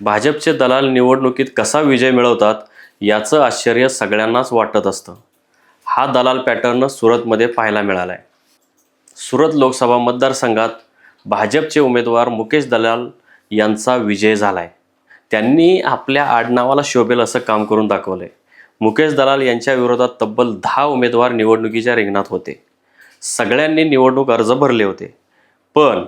भाजपचे दलाल निवडणुकीत कसा विजय मिळवतात याचं आश्चर्य सगळ्यांनाच वाटत असतं. हा दलाल पॅटर्न सुरतमध्ये पाहायला मिळाला आहे सुरत लोकसभा मतदारसंघात भाजपचे उमेदवार मुकेश दलाल यांचा विजय झाला आहे त्यांनी आपल्या आडनावाला शोभेल असं काम करून दाखवलं आहे मुकेश दलाल यांच्या विरोधात तब्बल दहा उमेदवार निवडणुकीच्या रिंगणात होते. सगळ्यांनी निवडणूक अर्ज भरले होते. पण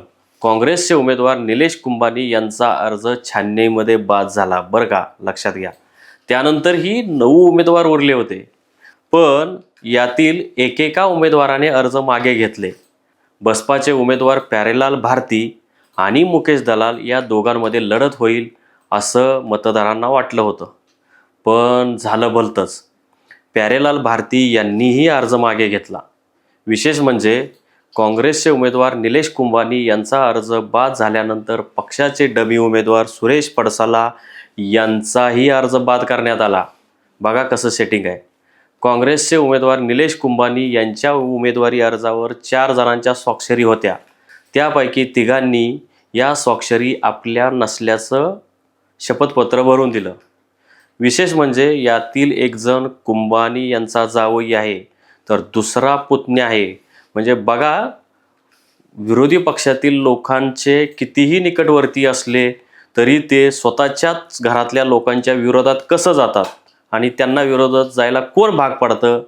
काँग्रेसचे उमेदवार निलेश कुंभानी यांचा अर्ज छाननीमध्ये बाद झाला. बरं का? लक्षात घ्या. त्यानंतरही नऊ उमेदवार उरले होते. पण यातील एकेका उमेदवाराने अर्ज मागे घेतले. बसपाचे उमेदवार प्यारेलाल भारती आणि मुकेश दलाल या दोघांमध्ये लढत होईल असं मतदारांना वाटलं होतं. पण झालं भलतंच. प्यारेलाल भारती यांनीही अर्ज मागे घेतला. विशेष म्हणजे काँग्रेसचे उमेदवार निलेश कुंभानी यांचा अर्ज बाद झाल्यानंतर पक्षाचे डमी उमेदवार सुरेश पडसाला यांचाही अर्ज बाद करण्यात आला. बघा कसं सेटिंग आहे. काँग्रेसचे उमेदवार निलेश कुंभानी यांच्या उमेदवारी अर्जावर चार जणांच्या स्वाक्षरी होत्या. त्यापैकी तिघांनी या स्वाक्षरी आपल्या नसल्याचं शपथपत्र भरून दिलं. विशेष म्हणजे यातील एक जण कुंभानी यांचा जावई आहे तर दुसरा पुतण्या आहे. म्हणजे बघा विरोधी पक्षातील लोकांचे कितीही निकटवर्ती असले तरी ते स्वतःच्याच घरातल्या लोकांच्या विरोधात कसं जातात आणि त्यांना विरोधात जायला कोण भाग पडतं?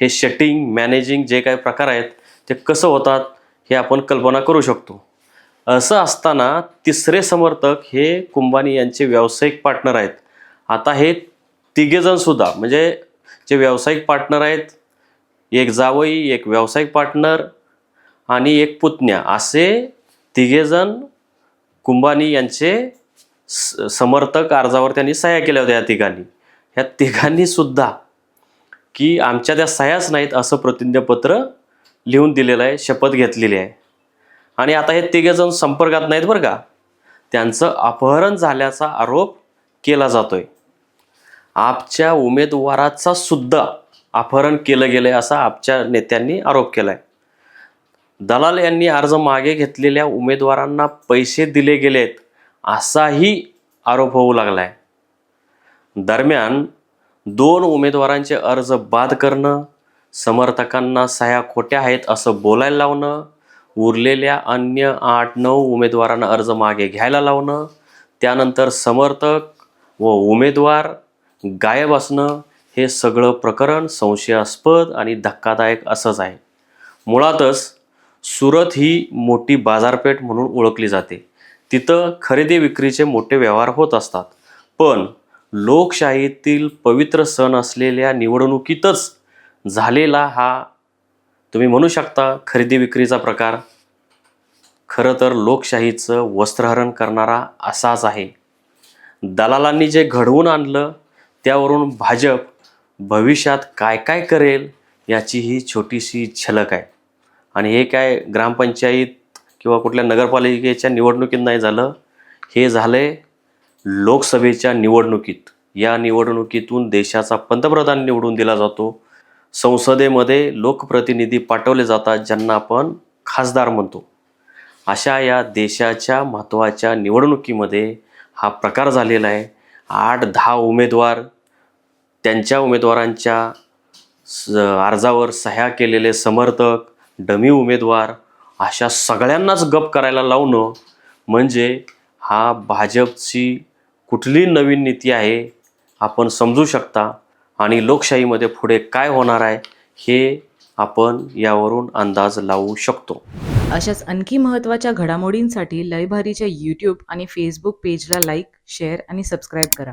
हे शटिंग मॅनेजिंग जे काही प्रकार आहेत ते कसं होतात हे आपण कल्पना करू शकतो. असं असताना तिसरे समर्थक हे कुंभानी यांचे व्यावसायिक पार्टनर आहेत. आता हे तिघेजणसुद्धा म्हणजे जे व्यावसायिक पार्टनर आहेत एक जावई एक व्यावसायिक पार्टनर आणि एक पुतण्या. असे तिघेजण कुंभानी यांचे स- समर्थक अर्जावर त्यांनी सह्या केल्या होत्या या तिघांनी. ह्या तिघांनी सुद्धा की आमच्या त्या सह्याच नाहीत असं प्रतिज्ञापत्र लिहून दिलेलं आहे शपथ घेतलेली आहे. आणि आता हे तिघेजण संपर्कात नाहीत बरं का? त्यांचं अपहरण झाल्याचा आरोप केला जातोय. आपच्या उमेदवाराचा सुद्धा अपहरण केलं गेलंय असा आपच्या नेत्यांनी आरोप केला आहे दलाल यांनी अर्ज मागे घेतलेल्या उमेदवारांना पैसे दिले गेलेत असाही आरोप होऊ लागला आहे दरम्यान दोन उमेदवारांचे अर्ज बाद करणं समर्थकांना सह्या खोट्या आहेत असं बोलायला लावणं उरलेल्या अन्य आठ नऊ उमेदवारांना अर्ज मागे घ्यायला लावणं त्यानंतर समर्थक व उमेदवार गायब असणं हे सगळं प्रकरण संशयास्पद आणि धक्कादायक असंच आहे. मुळातच सुरत ही मोठी बाजारपेठ म्हणून ओळखली जाते. तिथं खरेदी विक्रीचे मोठे व्यवहार होत असतात. पण लोकशाहीतील पवित्र सण असलेल्या निवडणुकीतच झालेला हा तुम्ही म्हणू शकता खरेदी विक्रीचा प्रकार. खरं तर लोकशाहीचं वस्त्रहरण करणारा असाच आहे. दलालांनी जे घडवून आणलं त्यावरून भाजप भविष्यात काय काय करेल याची ही छोटीशी झलक आहे. आणि हे काय ग्रामपंचायत किंवा कुठल्या नगरपालिकेच्या निवडणुकीत नाही झालं हे झालंय लोकसभेच्या निवडणुकीत. या निवडणुकीतून देशाचा पंतप्रधान निवडून दिला जातो. संसदेमध्ये लोकप्रतिनिधी पाठवले जातात ज्यांना आपण खासदार म्हणतो. अशा या देशाच्या महत्त्वाच्या निवडणुकीमध्ये हा प्रकार झालेला आहे. आठ दहा उमेदवार त्यांच्या उमेदवारांच्या स अर्जावर सह्या केलेले समर्थक डमी उमेदवार अशा सगळ्यांनाच गप करायला लावणं म्हणजे हा भाजपची कुठली नवीन नीती आहे आपण समजू शकता. आणि लोकशाहीमध्ये पुढे काय होणार आहे हे आपण यावरून अंदाज लावू शकतो. अशाच आणखी महत्त्वाच्या घडामोडींसाठी लयभारीच्या यूट्यूब आणि फेसबुक पेजला लाईक शेअर आणि सबस्क्राईब करा.